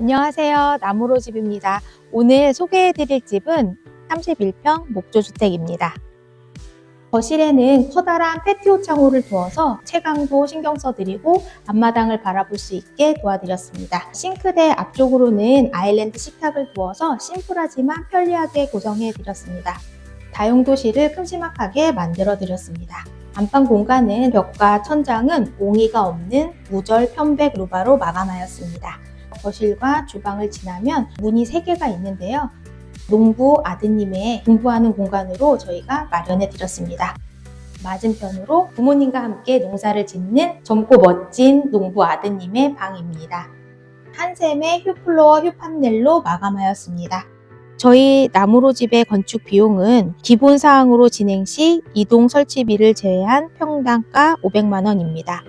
안녕하세요. 나무로 집입니다. 오늘 소개해드릴 집은 31평 목조주택입니다. 거실에는 커다란 패티오 창호를 두어서 채광도 신경 써드리고 앞마당을 바라볼 수 있게 도와드렸습니다. 싱크대 앞쪽으로는 아일랜드 식탁을 두어서 심플하지만 편리하게 고정해드렸습니다. 다용도실을 큼지막하게 만들어드렸습니다. 안방 공간은 벽과 천장은 옹이가 없는 무절 편백 루바로 마감하였습니다. 거실과 주방을 지나면 문이 3개가 있는데요. 농부 아드님의 공부하는 공간으로 저희가 마련해 드렸습니다. 맞은편으로 부모님과 함께 농사를 짓는 젊고 멋진 농부 아드님의 방입니다. 한샘의 휴플로어 휴판넬로 마감하였습니다. 저희 나무로 집의 건축 비용은 기본 사항으로 진행 시 이동 설치비를 제외한 평당가 500만 원입니다.